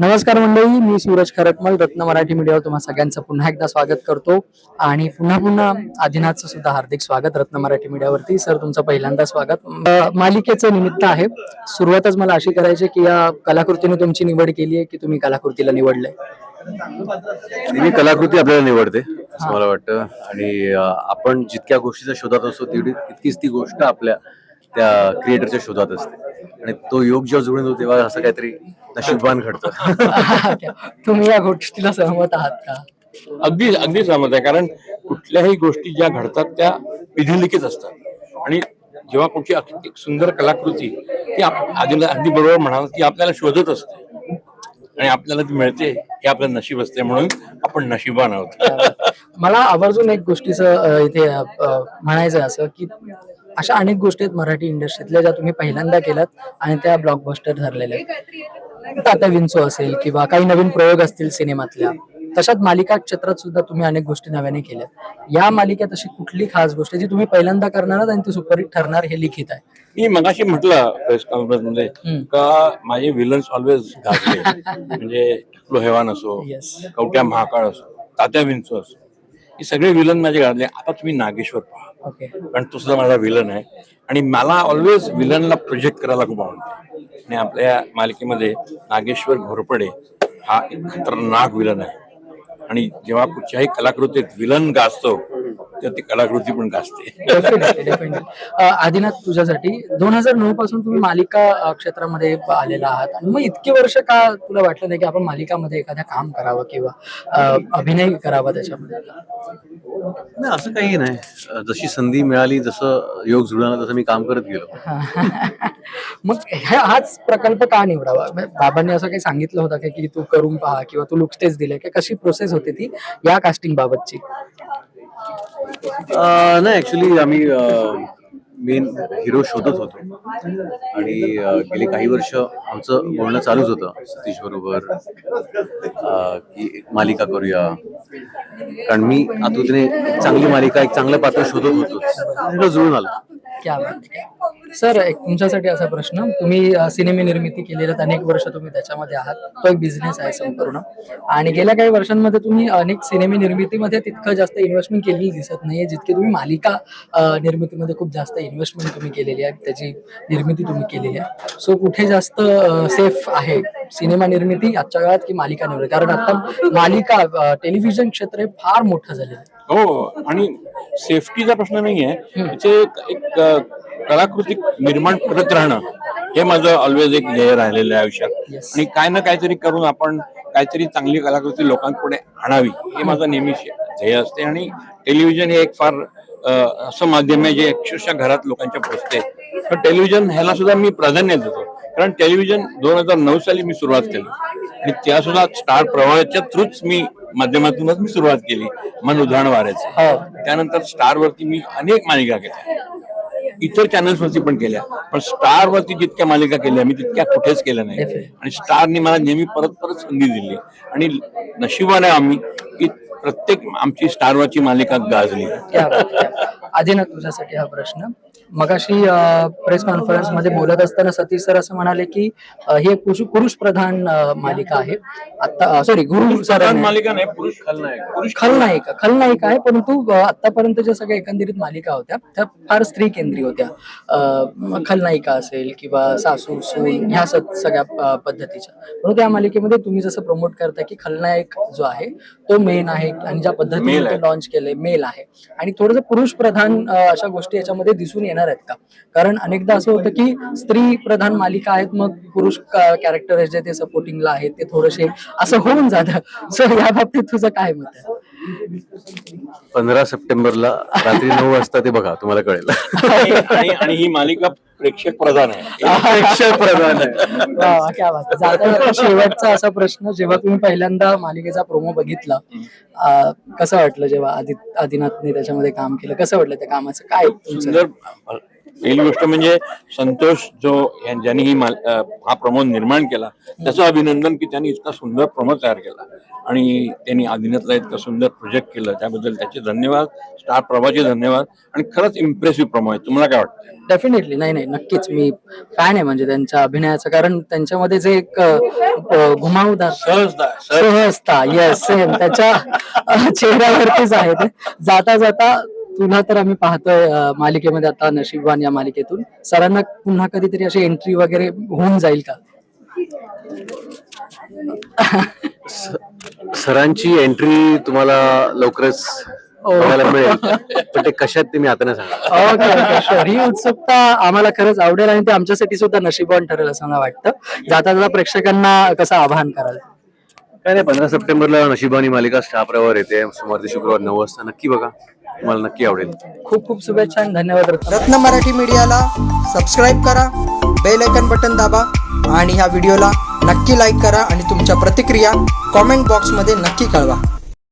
नमस्कार मंडळी मी सूरज खरटमल रत्न मराठी मीडियावर तुम्हा सगळ्यांचं पुन्हा एकदा स्वागत करतो. आणि पुन्हा पुन्हा आदिनाथचं सुद्धा हार्दिक स्वागत रत्न मराठी मीडियावरती. सर तुमचं पहिल्यांदा स्वागत. मालिकेचं निमित्त आहे. सुरुवातच मला अशी करायची की या कलाकृतीने तुमची निवड केली आहे की तुम्ही कलाकृतीला निवडलंय? मी कलाकृती आपल्याला निवडते असं मला वाटतं. आणि आपण जितक्या गोष्टीचा शोधात असतो तितकीच ती गोष्ट आपल्या त्या क्रिएटरच्या शोधात असते. आणि तो योग जेव्हा जुळून येतो तेव्हा असं काहीतरी नशीबवान घडतं. तुम्ही या गोष्टीला सहमत आहात का? अगदी अगदी सहमत आहे. कारण कुठल्याही गोष्टी ज्या घडतात त्या विधिलिखित असतात. आणि जेव्हा कुठची सुंदर कलाकृती ती अगदी बरोबर म्हणाल ती आपल्याला शोधत असते. आणि आपल्याला ती मिळते हे आपलं नशीब असते म्हणून आपण नशिबान आहोत. मला आवर्जून एक गोष्टीचं इथे म्हणायचं आहे असं की अशा अनेक गोष्टी आहेत मराठी इंडस्ट्रीतल्या ज्या तुम्ही पहिल्यांदा केल्यात आणि त्या ब्लॉकबस्टर ठरलेल्या आहेत. तात्या विंचो असेल किंवा काही नवीन प्रयोग असतील सिनेमातल्या तशाच मालिका क्षेत्रात सुद्धा तुम्ही अनेक गोष्टी नव्याने केल्यात. या मालिकेत अशी कुठली खास गोष्ट जी तुम्ही पहिल्यांदा करणार आणि ती सुपरहिट ठरणार हे लिखित आहे? मी मगाशी म्हटलं प्रेस कॉन्फरन्समध्ये. का माझे विलन्स ऑलवेज म्हणजे हेवान असो Yes. कवट्या महाकाळ असो तात्या विंचू असो. हे सगळे विलन माझे गाजले आता तुम्ही नागेश्वर पहा. कारण तो सुद्धा माझा विलन आहे. आणि मला ऑलवेज विलनला प्रोजेक्ट करायला खूप आवडते. आणि आपल्या मालिकेमध्ये नागेश्वर घोरपडे हा एक खतरनाक विलन आहे. आणि जेव्हा कुठच्याही कलाकृतीत विलन गाजतो तर ती कलाकृती पण गाजते. आदिनाथ तुझ्यासाठी दोन हजार नऊ पासून तुम्ही मालिका क्षेत्रामध्ये आलेला आहात आणि मग इतके वर्ष का तुला वाटलं नाही की आपण मालिकामध्ये एखाद्या काम करावं किंवा अभिनय करावा त्याच्यामध्ये? नाही असं काही नाही. जशी संधी मिळाली जसं योग जुळाला तसं मी काम करत गेलो. मग ह्या- हाच प्रकल्प का निवडावा? म्हणजे बाबांनी असं काही सांगितलं होतं का की तू करून पहा किंवा तू लुक स्टेज दिले की कशी प्रोसेस होती ती या कास्टिंग बाबतची. नाही ऍक्च्युली आम्ही मेन हिरो शोधत होतो. आणि गेली काही वर्ष आमचं बोलणं चालूच होतं सतीश बरोबर की एक मालिका करूया. कारण मी आतुतीने चांगली मालिका एक चांगलं पात्र शोधत होतो. जुळून आलं. सर एक तुमच्यासाठी असा प्रश्न. तुम्ही सिनेमे निर्मिती केलेल्या अनेक वर्ष तुम्ही त्याच्यामध्ये आहात. तो एक बिझनेस आहे संपूर्ण. आणि गेल्या काही वर्षांमध्ये तुम्ही अनेक सिनेमे निर्मितीमध्ये तितकं जास्त इन्व्हेस्टमेंट केलेली दिसत नाहीये जितके तुम्ही मालिका निर्मितीमध्ये खूप जास्त इन्व्हेस्टमेंट तुम्ही केलेली आहे. त्याची निर्मिती तुम्ही केलेली आहे. सो कुठे जास्त सेफ आहे सिनेमा निर्मिती आजच्या काळात की मालिका निर्मिती? कारण आता मालिका टेलिव्हिजन क्षेत्र हे फार मोठं झालेलं आहे. हो आणि सेफ्टीचा प्रश्न नाहीये. त्याचे एक कलाकृती निर्माण करत राहणं हे माझं ऑलवेज एक ध्येय राहिलेलं आहे आयुष्यात. आणि काय ना काहीतरी करून आपण काहीतरी चांगली कलाकृती लोकांपुढे आणावी हे माझं नेहमी ध्येय असते. आणि टेलिव्हिजन हे एक फार असं माध्यम आहे जे अक्षरशः घरात लोकांच्या पोचते. तर टेलिव्हिजन ह्याला सुद्धा मी प्राधान्य देतो. कारण टेलिव्हिजन दोन हजार नऊ साली मी सुरुवात केली. आणि त्या सुद्धा स्टार प्रवाहाच्या थ्रूच मी माध्यमातूनच मी सुरुवात केली. मन उदाहरण वारायचं हो. त्यानंतर स्टार वरती मी अनेक मालिका केल्या. इतर चॅनल्स वरती पण केल्या. पण स्टार वरती जितक्या मालिका केल्या मी तितक्या कुठेच केल्या नाही. आणि स्टारनी मला नेहमी परत परत संधी दिली. आणि नशिबाने आम्ही की प्रत्येक आमची स्टारवरची मालिका गाजली. आहे. आदिनाथ तुझ्यासाठी हा प्रश्न. मगाशी प्रेस कॉन्फरन्समध्ये बोलत असताना सतीश सर असं म्हणाले की ही एक पुरुष प्रधान मालिका आहे. आता सॉरी गुरु प्रधान मालिका नाही पुरुष खलनायक. पुरुष खलनायिका. खलनायिका आहे परंतु आतापर्यंत ज्या सगळ्या एकंदरीत मालिका होत्या. त्या फार स्त्री केंद्रीय होत्या खलनायिका असेल किंवा सासू सून ह्या सगळ्या पद्धतीच्या. परंतु त्या मालिकेमध्ये तुम्ही जसं प्रमोट करता की खलनायक जो आहे तो मेन आहे आणि ज्या पद्धतीने. लॉन्च केलंय मेल आहे. आणि थोडंसं पुरुष प्रधान अशा गोष्टी याच्यामध्ये दिसून येणार आहेत का? कारण अनेकदा असं होतं की स्त्री प्रधान मालिका आहेत मग पुरुष कॅरेक्टर जे ते सपोर्टिंगला आहेत ते थोडेसे असं होऊन जातं. सो या बाबतीत तुझं काय मत आहे? पंधरा सप्टेंबरला रात्री नऊ वाजता ते बघा तुम्हाला कळेल. आणि- ही मालिका प्रेक्षक प्रधान आहे. प्रेक्षक प्रधान आहे. वा वा, क्या बात आहे. जाता जाता शेवटचा असा प्रश्न जेव्हा तुम्ही पहिल्यांदा मालिकेचा प्रोमो बघितला अं, कसं वाटलं जेव्हा आदि आदिनाथने त्याच्यामध्ये काम केलं? कसं वाटलं त्या कामाचं? काय तुमचं? सुंदर पहिली गोष्ट म्हणजे संतोष जो ज्यांनी ही माल- हा प्रमोद निर्माण केला त्याचं अभिनंदन की त्यांनी इतका सुंदर प्रमोद तयार केला. आणि त्यांनी आदिनाथला इतकं सुंदर प्रोजेक्ट केलं त्याबद्दल त्याचे धन्यवाद स्टार प्रभाचे धन्यवाद आणि खरंच इम्प्रेसिव्ह प्रमो आहे. तुम्हाला काय वाटतं? डेफिनेटली नाही नाही. नक्कीच. मी फॅन आहे म्हणजे त्यांच्या अभिनयाचं. कारण त्यांच्यामध्ये जे एक घुमावदार सहजता सहज सहजता. येस सेम त्याच्या चेहऱ्यावरतीच आहे ते. जाता जाता तुला तर आम्ही पाहतोय मालिकेमध्ये आता नशीबवान या मालिकेतून. सरांना पुन्हा कधीतरी अशी एंट्री वगैरे होऊन जाईल का? सरांची एंट्री तुम्हाला लवकरच मिळेल. पण ते कशात ते मी आता नाही सांगणार. ओके ओके शुअर ही उत्सुकता आम्हाला खरंच आवडेल आणि ते आमच्यासाठी सुद्धा नशीबवान ठरेल असं मला वाटतं. जाता जाता प्रेक्षकांना कसं आवाहन कराल? काय नाही पंधरा सप्टेंबरला नशिबानी मालिका स्टार प्रवार येते. सोमवार ते शुक्रवार नऊ वाजता. नक्की बघा. तुम्हाला नक्की आवडेल. खूप खूप शुभेच्छा आणि धन्यवाद रत्न रत्न मराठी मीडियाला सबस्क्राईब करा बेल आयकन बटन दाबा आणि ह्या व्हिडिओला नक्की लाईक करा आणि तुमच्या प्रतिक्रिया कॉमेंट बॉक्समध्ये नक्की कळवा.